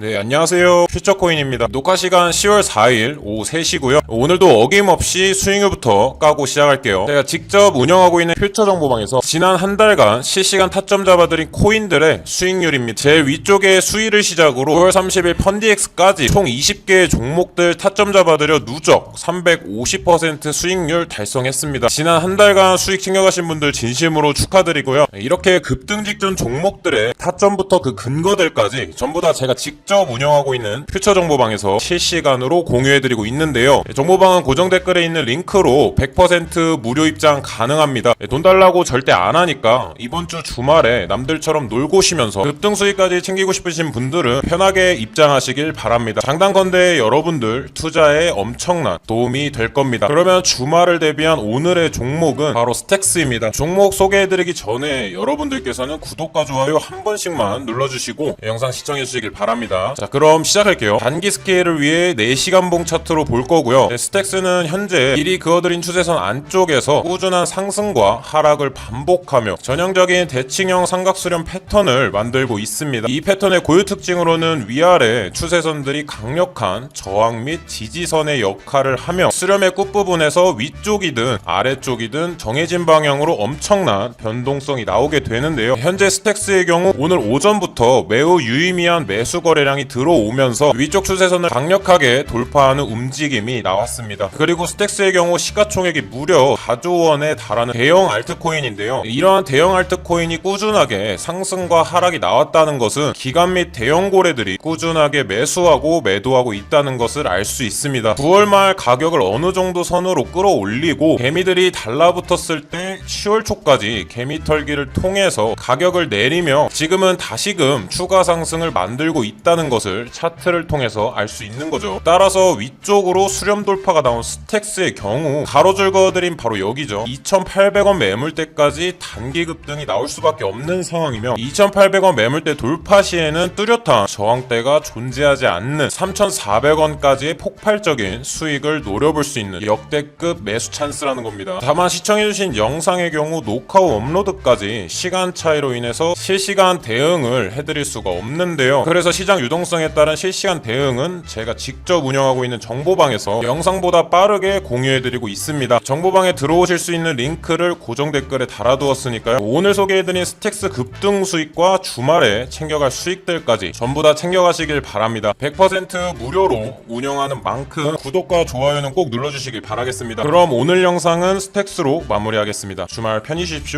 네, 안녕하세요. 퓨처코인입니다. 녹화 시간 10월 4일 오후 3시고요. 오늘도 어김없이 수익률부터 까고 시작할게요. 제가 직접 운영하고 있는 퓨처 정보방에서 지난 한 달간 실시간 타점 잡아드린 코인들의 수익률입니다. 제일 위쪽에 수위를 시작으로 9월 30일 펀디엑스까지 총 20개의 종목들 타점 잡아드려 누적 350% 수익률 달성했습니다. 지난 한 달간 수익 챙겨가신 분들 진심으로 축하드리고요. 이렇게 급등 직전 종목들의 타점부터 그 근거들까지 전부 다 제가 직접 운영하고 있는 퓨처 정보방에서 실시간으로 공유해드리고 있는데요. 정보방은 고정 댓글에 있는 링크로 100% 무료 입장 가능합니다. 돈 달라고 절대 안 하니까 이번 주 주말에 남들처럼 놀고 쉬면서 급등 수익까지 챙기고 싶으신 분들은 편하게 입장하시길 바랍니다. 장단건대 여러분들 투자에 엄청난 도움이 될 겁니다. 그러면 주말을 대비한 오늘의 종목은 바로 스택스입니다. 종목 소개해드리기 전에 여러분들께서는 구독과 좋아요 한 번씩만 눌러주시고 영상 시청해주시길 바랍니다. 자 그럼 시작할게요. 단기 스케일을 위해 4시간 봉 차트로 볼 거고요. 네, 스택스는 현재 길이 그어드린 추세선 안쪽에서 꾸준한 상승과 하락을 반복하며 전형적인 대칭형 삼각수렴 패턴을 만들고 있습니다. 이 패턴의 고유 특징으로는 위아래 추세선들이 강력한 저항 및 지지선의 역할을 하며 수렴의 끝부분에서 위쪽이든 아래쪽이든 정해진 방향으로 엄청난 변동성이 나오게 되는데요. 현재 스택스의 경우 오늘 오전부터 매우 유의미한 매수 거래 량이 들어오면서 위쪽 추세선을 강력하게 돌파하는 움직임이 나왔습니다. 그리고 스택스의 경우 시가총액이 무려 4조 원에 달하는 대형 알트코인인데요. 이러한 대형 알트코인이 꾸준하게 상승과 하락이 나왔다는 것은 기관 및 대형 고래들이 꾸준하게 매수하고 매도하고 있다는 것을 알 수 있습니다. 9월 말 가격을 어느 정도 선으로 끌어올리고 개미들이 달라붙었을 때 10월 초까지 개미 털기를 통해서 가격을 내리며 지금은 다시금 추가 상승을 만들고 있다는 것을 차트를 통해서 알 수 있는 거죠. 따라서 위쪽으로 수렴 돌파가 나온 스택스의 경우 가로줄 그어드린 바로 여기죠. 2,800원 매물대까지 단기 급등이 나올 수밖에 없는 상황이며 2,800원 매물대 돌파 시에는 뚜렷한 저항대가 존재하지 않는 3,400원까지의 폭발적인 수익을 노려볼 수 있는 역대급 매수 찬스라는 겁니다. 다만 시청해주신 영상의 경우 녹화 후 업로드까지 시간 차이로 인해서 실시간 대응을 해드릴 수가 없는데요. 그래서 시장 유동성에 따른 실시간 대응은 제가 직접 운영하고 있는 정보방에서 영상보다 빠르게 공유해드리고 있습니다. 정보방에 들어오실 수 있는 링크를 고정 댓글에 달아두었으니까요. 오늘 소개해드린 스택스 급등 수익과 주말에 챙겨갈 수익들까지 전부 다 챙겨가시길 바랍니다. 100% 무료로 운영하는 만큼 구독과 좋아요는 꼭 눌러주시길 바라겠습니다. 그럼 오늘 영상은 스택스로 마무리하겠습니다. 주말 편히 쉬십시오.